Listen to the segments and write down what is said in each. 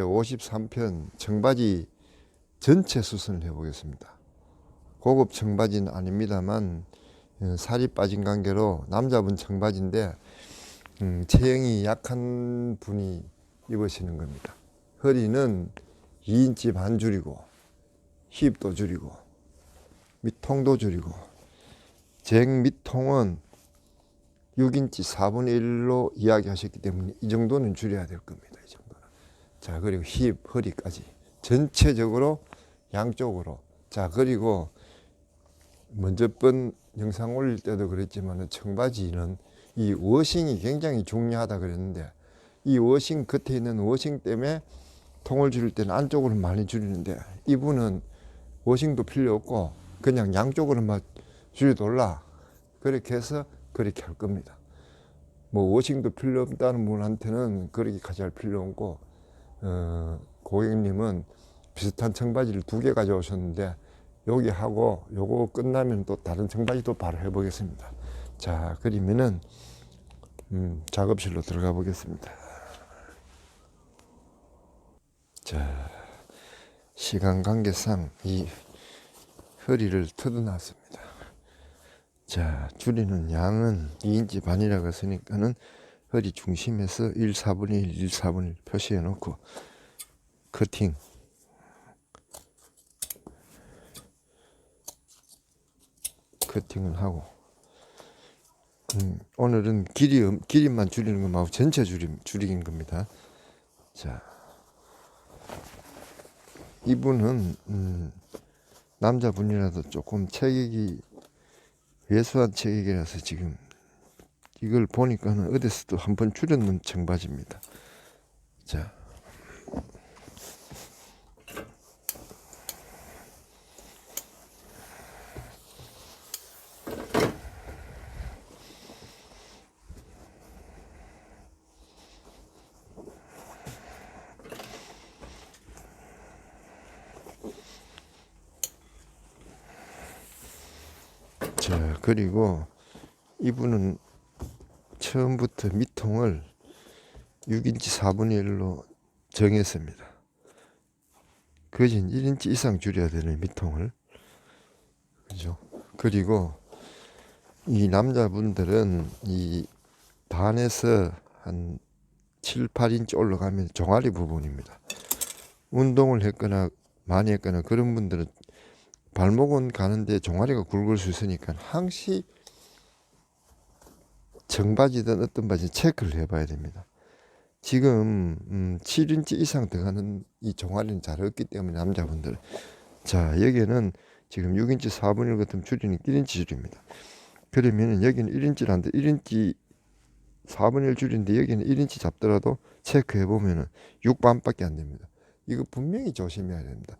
53편 청바지 전체 수선을 해보겠습니다. 고급 청바지는 아닙니다만 어, 살이 빠진 관계로 남자분 청바지인데 음, 체형이 약한 분이 입으시는 겁니다. 허리는 2인치 반 줄이고 힙도 줄이고 밑통도 줄이고 쟁 밑통은 6인치 4분의 1로 이야기하셨기 때문에 이 정도는 줄여야 될 겁니다. 자, 그리고 힙, 허리까지 전체적으로 양쪽으로. 자, 그리고 먼저 번 영상 올릴 때도 그랬지만 청바지는 이 워싱이 굉장히 중요하다 그랬는데 이 워싱 겉에 있는 워싱 때문에 통을 줄일 때는 안쪽으로 많이 줄이는데 이분은 워싱도 필요 없고 그냥 양쪽으로만 줄여돌라 그렇게 해서 그렇게 할 겁니다. 뭐 워싱도 필요 없다는 분한테는 그렇게 가져갈 필요 없고 어, 고객님은 비슷한 청바지를 두 개 가져오셨는데 여기 하고 요거 끝나면 또 다른 청바지도 바로 해보겠습니다. 자 그러면은 음, 작업실로 들어가 보겠습니다. 자 시간 관계상 이 허리를 뜯어놨습니다. 자, 줄이는 양은 2인치 반이라고 했으니까는 허리 중심에서 1, 4분의 1, 1, 4분의 1 표시해 놓고 커팅. 커팅을 하고. 음, 오늘은 길이 음, 길이만 줄이는 것만 전체 줄임 줄이긴 겁니다. 자, 이분은 음, 남자분이라도 조금 체격이 왜소한 체격이라서 지금 이걸 보니까는 어디서도 한 번 줄였는 청바지입니다. 자. 자, 그리고 이분은 처음부터 밑통을 6인치 4분의 1로 정했습니다. 그진 1인치 이상 줄여야 되는 밑통을. 그죠? 그리고 이 남자분들은 이 반에서 한 7, 8인치 올라가면 종아리 부분입니다. 운동을 했거나 많이 했거나 그런 분들은 발목은 가는데 종아리가 굵을 수 있으니까 항시 청바지든 어떤 바지 체크를 해봐야 됩니다. 지금 음, 7인치 이상 들어가는 이 종아리는 잘 없기 때문에 남자분들 자 여기는 지금 6인치 4분의 1 같은 줄이는 1인치 줄입니다. 그러면은 여기는 1인치란데 1인치 4분의 1 줄인데 여기는 1인치 잡더라도 체크해 보면은 6반밖에 안 됩니다. 이거 분명히 조심해야 됩니다.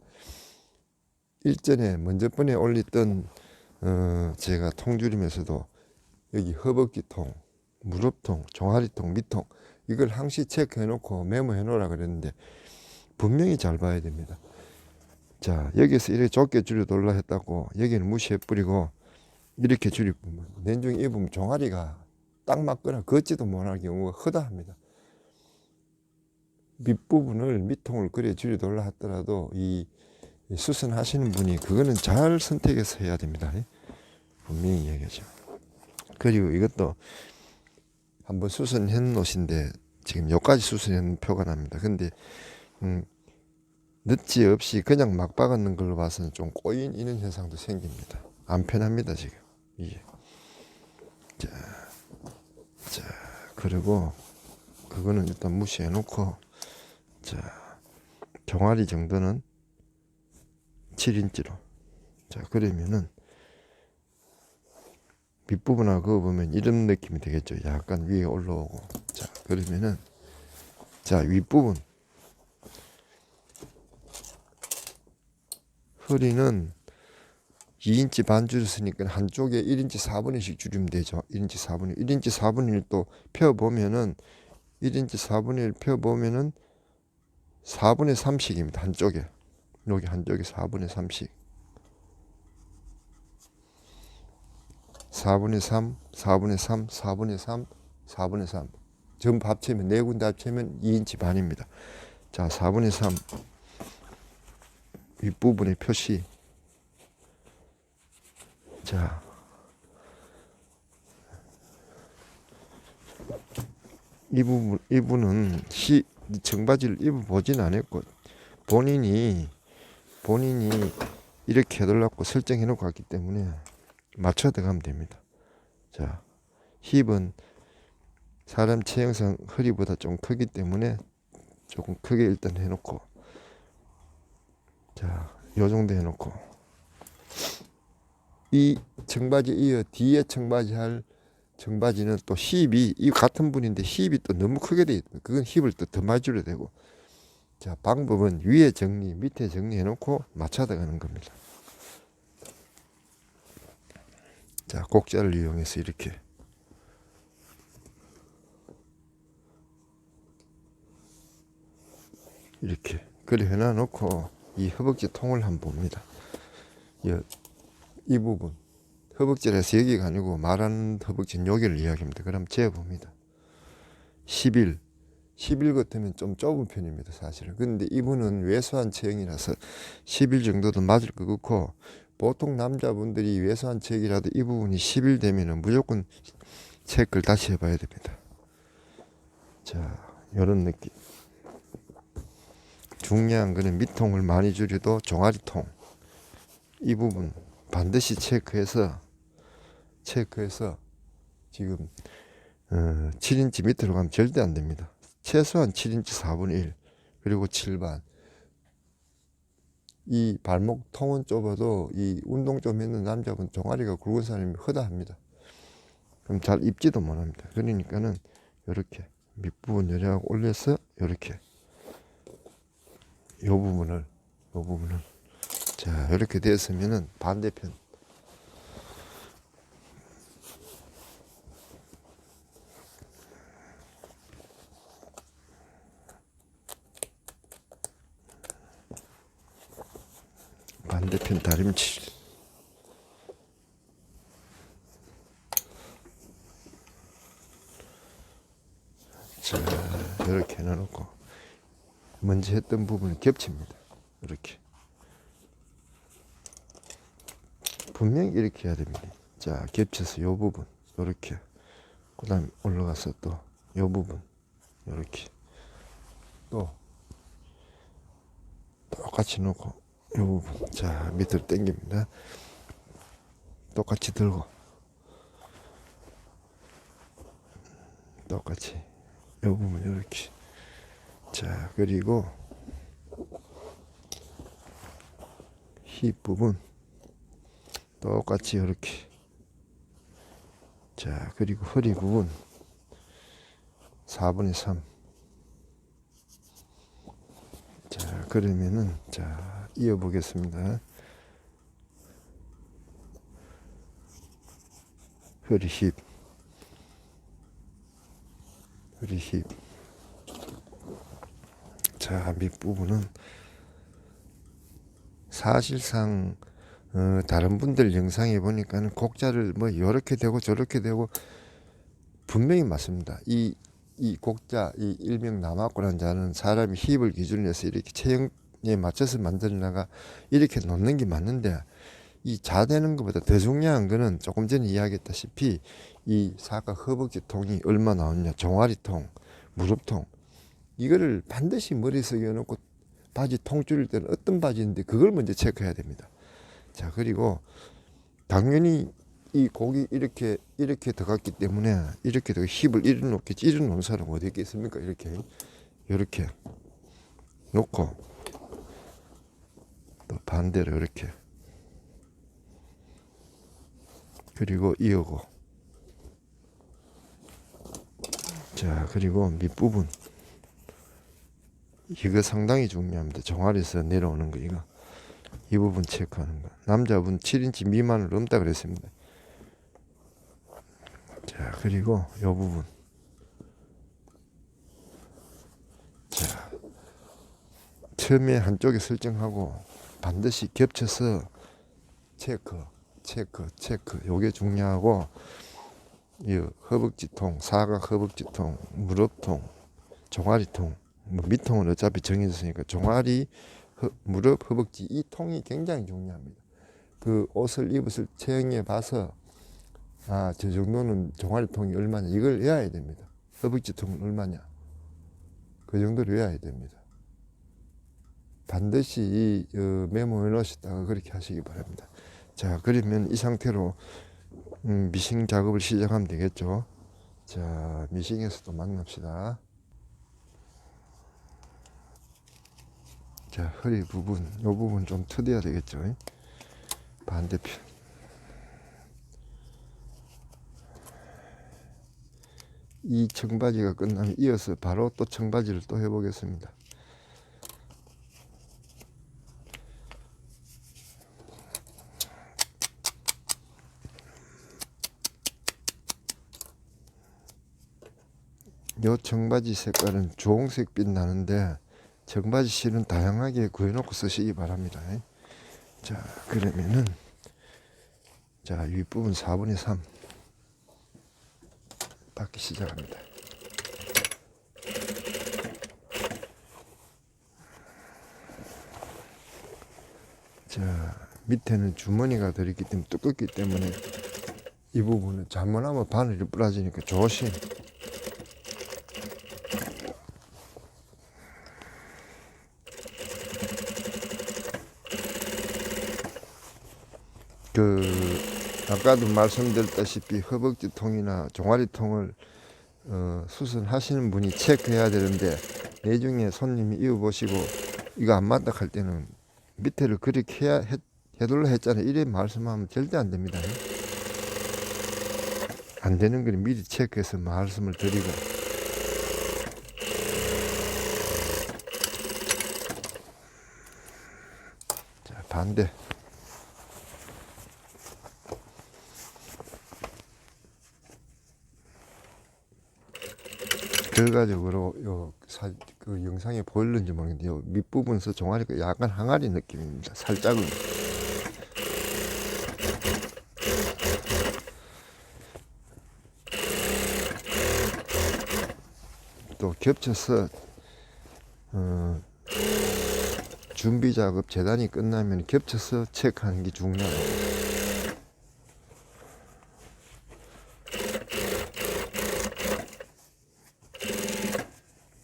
일전에 먼저 번에 올렸던 어, 제가 통줄임에서도 여기 허벅지 통, 무릎통, 종아리통, 밑통 이걸 항시 체크해 놓고 메모해 놓으라 그랬는데 분명히 잘 봐야 됩니다. 자 여기서 이렇게 좁게 줄여 돌라 했다고 여기는 무시해 뿌리고 이렇게 줄이고 nen중 입으면 종아리가 딱 맞거나 걷지도 못할 경우가 허다합니다. 밑부분을 밑통을 그래 줄여 돌라 하더라도 이 수선하시는 분이 그거는 잘 선택해서 해야 됩니다. 분명히 얘기하죠. 그리고 이것도 한번 수선해 놓으신데 지금 여기까지 수선해 표가 납니다. 근데 음, 늦지 없이 그냥 막 박았는 걸로 봐서는 좀 꼬인 이런 현상도 생깁니다. 안 편합니다 지금 이게. 자, 자 그리고 그거는 일단 무시해 놓고 자 종아리 정도는 7인치로. 자, 그러면은 윗부분하고 그거 보면 이런 느낌이 되겠죠. 약간 위에 올라오고. 자, 그러면은 자, 윗부분 허리는 2인치 반 줄였으니까 한쪽에 1인치 4분의 1씩 줄이면 되죠. 1인치 4분의 1. 1인치 4분의 1또 펴보면은 1인치 4분의 1 펴보면은 4분의 3씩입니다. 한쪽에. 여기 한쪽에 4분의 3씩 4분의 3, 4분의 3, 4분의 3, 4분의 3 전부 합치면 네 군데 합치면 2인치 반입니다. 자, 4분의 3 윗부분의 표시. 자, 이 부분 이분은 시 청바지를 입어보진 않았고 본인이 본인이 이렇게 해달라고 설정해 놓고 갔기 때문에 맞춰 들어가면 됩니다. 자, 힙은 사람 체형상 허리보다 좀 크기 때문에 조금 크게 일단 해놓고 자, 요 정도 해놓고 이 청바지 이어 뒤에 청바지 할 청바지는 또 힙이 이 같은 분인데 힙이 또 너무 크게 돼 있다. 그건 힙을 또 더 많이 줄여야 되고 자 방법은 위에 정리 밑에 정리해 놓고 맞춰 나가는 겁니다. 자 곡자를 이용해서 이렇게 이렇게 그래 해놔 놓고 이 허벅지 통을 한번 봅니다. 이, 이 부분 허벅지라서 여기가 아니고 말하는 허벅지는 여기를 이야기합니다. 그럼 재봅니다. 11 11 같으면 좀 좁은 편입니다, 사실은. 근데 이분은 왜소한 체형이라서 11 정도도 맞을 것 같고, 보통 남자분들이 왜소한 체형이라도 이 부분이 11 되면은 무조건 체크를 다시 해봐야 됩니다. 자, 요런 느낌. 중요한 거는 밑통을 많이 줄여도 종아리통. 이 부분 반드시 체크해서, 체크해서 지금 어, 7인치 밑으로 가면 절대 안 됩니다. 최소한 7인치 4분의 1 그리고 7반 이 발목 통은 좁아도 이 운동 좀 있는 남자분 종아리가 굵은 사람이 허다합니다. 그럼 잘 입지도 못합니다. 그러니까는 이렇게 밑부분 여리하고 올려서 이렇게 요 부분을 요 부분을 자 이렇게 됐으면은 반대편 반대편 다림질 자 이렇게 해놓고 먼저 했던 부분을 겹칩니다. 이렇게. 분명히 이렇게 해야 됩니다. 자 겹쳐서 요 부분 이렇게. 그 다음에 올라가서 또 요 부분 이렇게. 또 똑같이 놓고 요 부분 자 밑으로 당깁니다. 똑같이 들고. 똑같이. 요 부분 이렇게. 자 그리고 힙 부분. 똑같이 이렇게. 자 그리고 허리 부분. 4분의 3 자, 그러면은, 자, 이어보겠습니다. 허리 힙. 허리 힙. 자, 밑부분은 사실상, 어, 다른 분들 영상에 보니까는 곡자를 뭐, 이렇게 되고 저렇게 되고, 분명히 맞습니다. 이 이 곡자, 이 일명 남아꾸라는 자는 사람이 힙을 기준으로 해서 이렇게 체형 에 맞춰서 만들어나가 이렇게 놓는 게 맞는데 이 자되는 것보다 더 중요한 거는 조금 전에 이야기했다시피 이 사각 허벅지 통이 얼마 나오냐, 종아리 통, 무릎 통 이거를 반드시 머리속에 넣고 바지 통 줄일 때는 어떤 바지인데 그걸 먼저 체크해야 됩니다. 자 그리고 당연히 이 곡이 이렇게 이렇게 들어갔기 때문에 이렇게 더 힙을 이래 놓겠지 이래 놓은 사람 어디 있겠습니까 이렇게 이렇게 놓고 또 반대로 이렇게. 그리고 이어고. 자 그리고 밑부분. 이거 상당히 중요합니다. 종아리에서 내려오는 거 이거. 이 부분 체크하는 거. 남자분 7인치 미만을 넘다 그랬습니다. 자, 그리고 요 부분. 자, 처음에 한쪽에 설정하고 반드시 겹쳐서 체크, 체크, 체크. 요게 중요하고, 이 허벅지통, 사각 허벅지통, 무릎통, 종아리통, 뭐 밑통은 어차피 정해졌으니까 종아리, 허, 무릎, 허벅지 이 통이 굉장히 중요합니다. 그 옷을 입었을 체형에 봐서 아 저 정도는 종아리 통이 얼마냐 이걸 외워야 됩니다. 허벅지 통은 얼마냐 그 정도를 외워야 됩니다. 반드시 이 어, 메모해 놓으시다가 그렇게 하시기 바랍니다. 자 그러면 이 상태로 음, 미싱 작업을 시작하면 되겠죠. 자 미싱에서도 만납시다. 자 허리 부분 이 부분 좀 트대야 되겠죠. 반대편 이 청바지가 끝나면 이어서 바로 또 청바지를 또 해보겠습니다. 요 청바지 색깔은 주홍색 빛 나는데 청바지 실은 다양하게 구해놓고 쓰시기 바랍니다. 자 그러면은 자 윗부분 4분의 3 받기 시작합니다. 자 밑에는 주머니가 들어있기 때문에 두껍기 때문에 이 부분은 잘못하면 바늘이 부러지니까 조심. 그 아까도 말씀드렸다시피 허벅지 통이나 종아리 통을 어, 수선하시는 분이 체크해야 되는데 내중에 손님이 입어 보시고 이거 안 맞다 할 때는 밑에를 그렇게 해야 해, 해둘러 했잖아요. 이래 말씀하면 절대 안 됩니다. 안 되는 걸 미리 체크해서 말씀을 드리고 자 반대 결과적으로 요 사, 그 영상에 보일는지 모르겠는데 요 밑부분에서 종아리가 약간 항아리 느낌입니다. 살짝은 또 겹쳐서 어, 준비 작업 재단이 끝나면 겹쳐서 체크하는 게 중요합니다.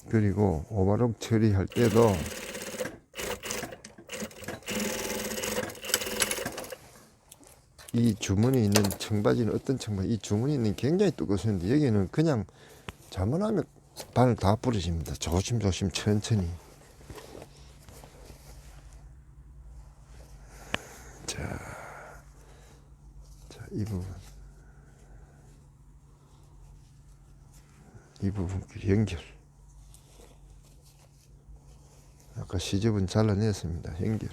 그리고 오버럭 처리할 때도 이 주머니 있는 청바지는 어떤 청바지? 이 주머니는 굉장히 두껍습니다 여기는 그냥 잘못하면 바늘 다 부러집니다. 조심조심 천천히. 자, 자, 이 부분. 이 부분끼리 연결 아까 시접은 잘라냈습니다. 연결.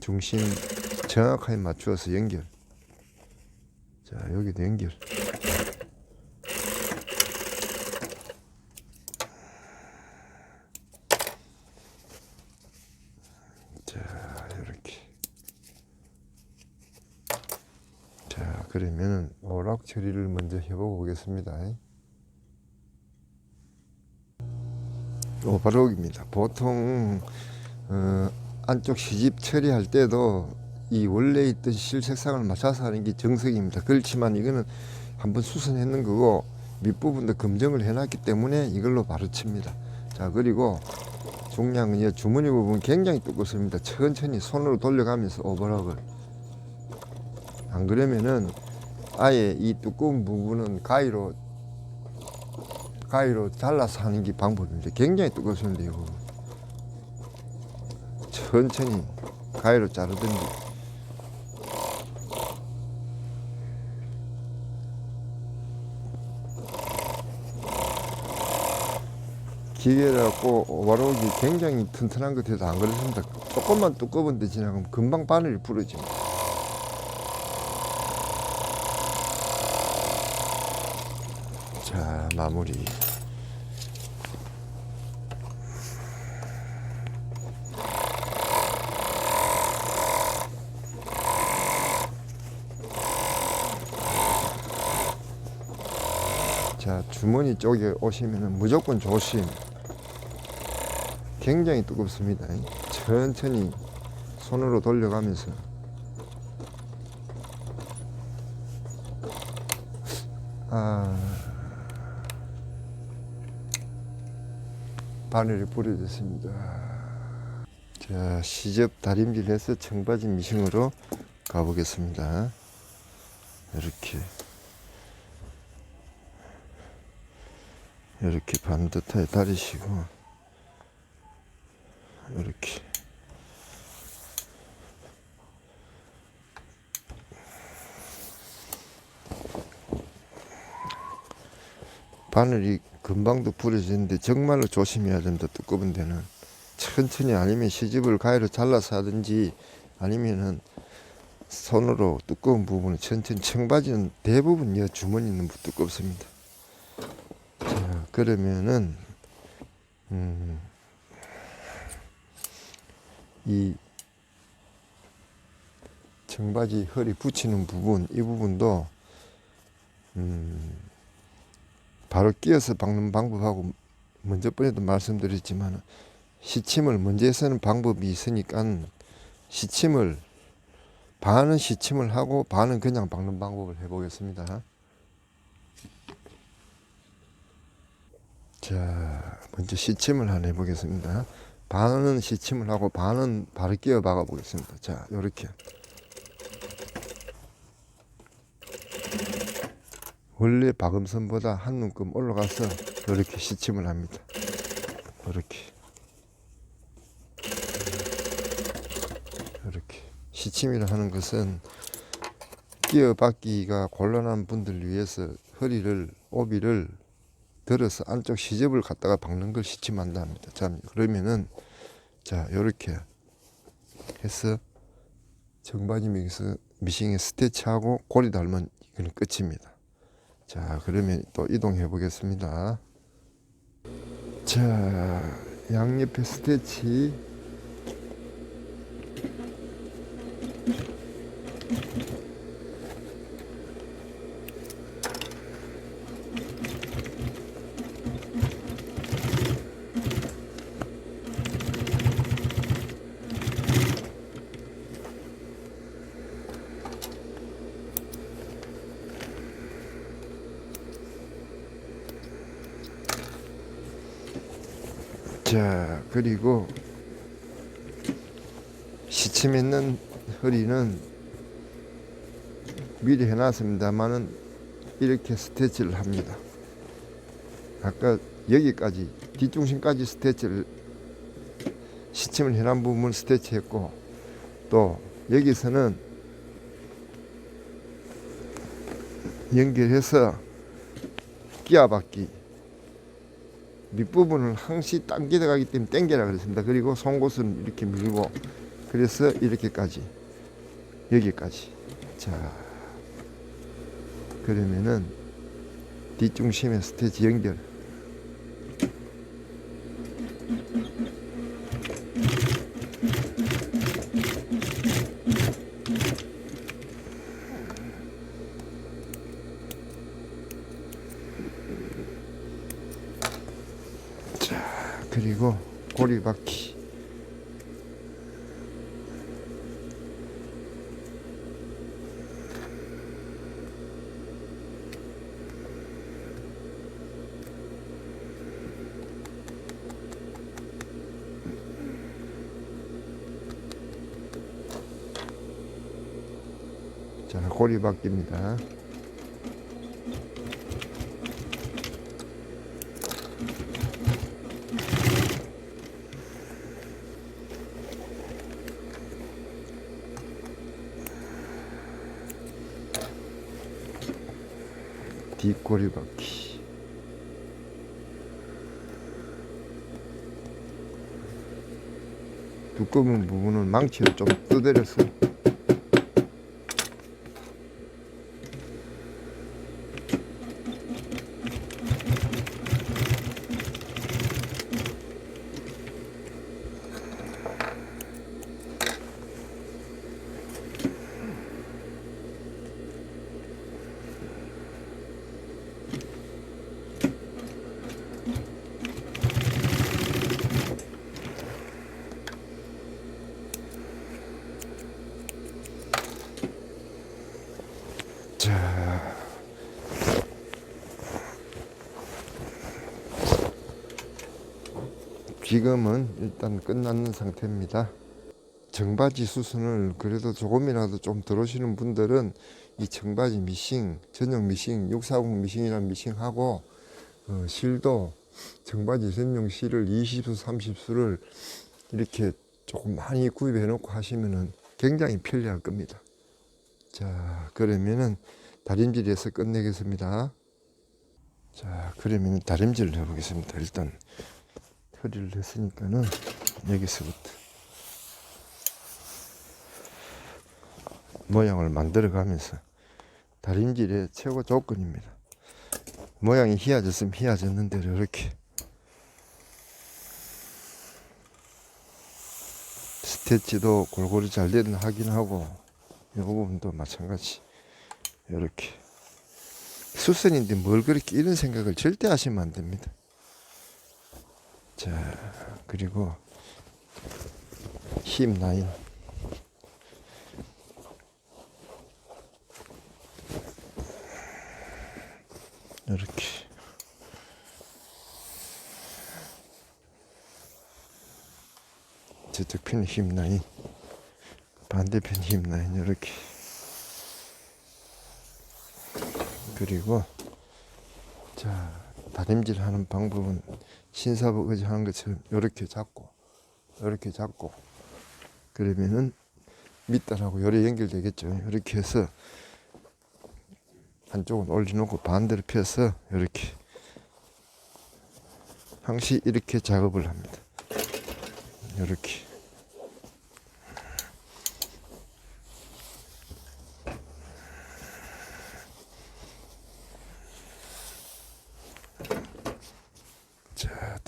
중심 정확하게 맞추어서 연결. 자, 여기도 연결. 자, 이렇게. 자, 그러면 오락 처리를 먼저 해보고 오겠습니다. 오바록입니다. 보통 어, 안쪽 시집 처리할 때도 이 원래 있던 실 색상을 맞춰서 하는 게 정석입니다. 그렇지만 이거는 한번 수선했는 거고 밑부분도 검정을 해놨기 때문에 이걸로 바로 칩니다. 자 그리고 중량은 이 주머니 부분 굉장히 두껍습니다. 천천히 손으로 돌려가면서 오버락을 안 그러면은 아예 이 두꺼운 부분은 가위로 가위로 잘라서 하는 게 방법입니다. 굉장히. 이거 천천히 가위로 자르든지 기계라 갖고 오바록이 굉장히 튼튼한 것 같아도 안 그렇습니다. 조금만 두꺼운 데 지나가면 금방 바늘이 부러집니다. 마무리. 자 주머니 쪽에 오시면 무조건 조심. 굉장히 뜨겁습니다. 천천히 손으로 돌려가면서. 아... 바늘이 뿌려졌습니다. 자 시접 다림질해서 청바지 미싱으로 가보겠습니다. 이렇게 이렇게 반듯하게 다리시고 이렇게 바늘이 금방도 부러지는데 정말로 조심해야 된다 두꺼운 데는. 천천히 아니면 시집을 가위로 잘라서 하든지 아니면은 손으로 두꺼운 부분을 천천히 청바지는 대부분 여 주머니는 두껍습니다. 자 그러면은 음, 이 청바지 허리 붙이는 부분 이 부분도 음, 바로 끼어서 박는 방법하고 먼저 번에도 말씀드렸지만 시침을 먼저 쓰는 방법이 있으니까 시침을 반은 시침을 하고 반은 그냥 박는 방법을 해보겠습니다. 자, 먼저 시침을 하나 해보겠습니다. 반은 시침을 하고 반은 바로 끼어 박아 보겠습니다. 자, 요렇게. 원래 박음선보다 한 눈금 올라가서 이렇게 시침을 합니다. 이렇게. 이렇게. 시침이라 하는 것은 끼어 박기가 곤란한 분들 위해서 허리를, 오비를 들어서 안쪽 시접을 갖다가 박는 걸 시침한다 합니다. 자, 그러면은, 자, 요렇게 해서 정바지 미싱에 스티치하고 고리 달면 이거는 끝입니다. 자, 그러면 또 이동해 보겠습니다. 자, 양옆에 스티치. 자, 그리고 시침 있는 허리는 미리 해놨습니다만은 이렇게 스트레치를 합니다. 아까 여기까지 뒷중심까지 스트레치를 시침을 해놓은 부분을 스트레치 했고 또 여기서는 연결해서 끼어박기 밑부분을 항시 당기다 가기 때문에 당겨라 그랬습니다. 그리고 송곳은 이렇게 밀고 그래서 이렇게까지 여기까지 자 그러면은 뒷중심에 스테이지 연결 자 그리고 고리바퀴 자 고리바퀴입니다. 뒷꼬리 바퀴 두꺼운 부분은 망치로 좀 두드려서 지금은 일단 끝났는 상태입니다. 청바지 수순을 그래도 조금이라도 좀 들어오시는 분들은 이 청바지 미싱, 전용 미싱, 640 미싱이라는 미싱하고 어, 실도 청바지 전용 실을 20수, 30수를 이렇게 조금 많이 구입해 놓고 하시면은 굉장히 편리할 겁니다. 자, 그러면은 다림질에서 끝내겠습니다. 자, 그러면 다림질을 해보겠습니다. 일단 허리를 했으니까는 여기서부터 모양을 만들어 가면서 다림질의 최고 조건입니다. 모양이 희어졌으면 희어졌는 대로 이렇게 스티치도 골고루 잘 되는 확인하고 이 부분도 마찬가지 이렇게 수선인데 뭘 그렇게 이런 생각을 절대 하시면 안 됩니다. 자 그리고 힘 라인. 이렇게. 저쪽 편 힘 라인. 반대편 힘 라인. 이렇게. 그리고 자 다림질 하는 방법은 신사복 의지 하는 것처럼 이렇게 잡고 이렇게 잡고 그러면은 밑단하고 요래 연결되겠죠. 이렇게 해서 한쪽은 올려놓고 반대로 펴서 이렇게 항시 이렇게 작업을 합니다. 이렇게 자,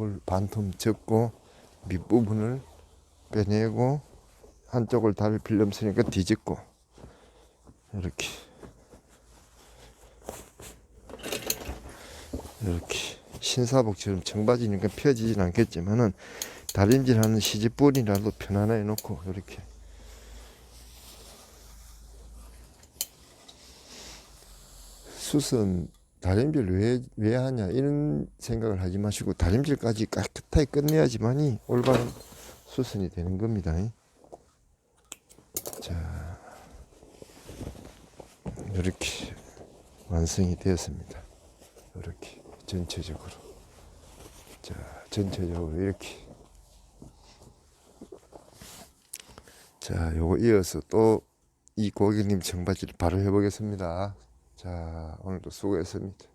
또 요걸 반틈 접고 밑부분을 빼내고 한쪽을 다리 필름쓰니까 뒤집고. 이렇게. 이렇게. 신사복처럼 청바지니까 펴지진 않겠지만은 다림질하는 시집뿐이라도 편안하게 놓고 이렇게. 수선 다림질 왜, 왜 하냐 이런 생각을 하지 마시고 다림질까지 깨끗하게 끝내야지만이 올바른 수선이 되는 겁니다. 자 이렇게 완성이 되었습니다. 이렇게 전체적으로 자 전체적으로 이렇게 자 요거 이어서 또 이 고객님 청바지를 바로 해보겠습니다. 자 오늘도 수고했습니다.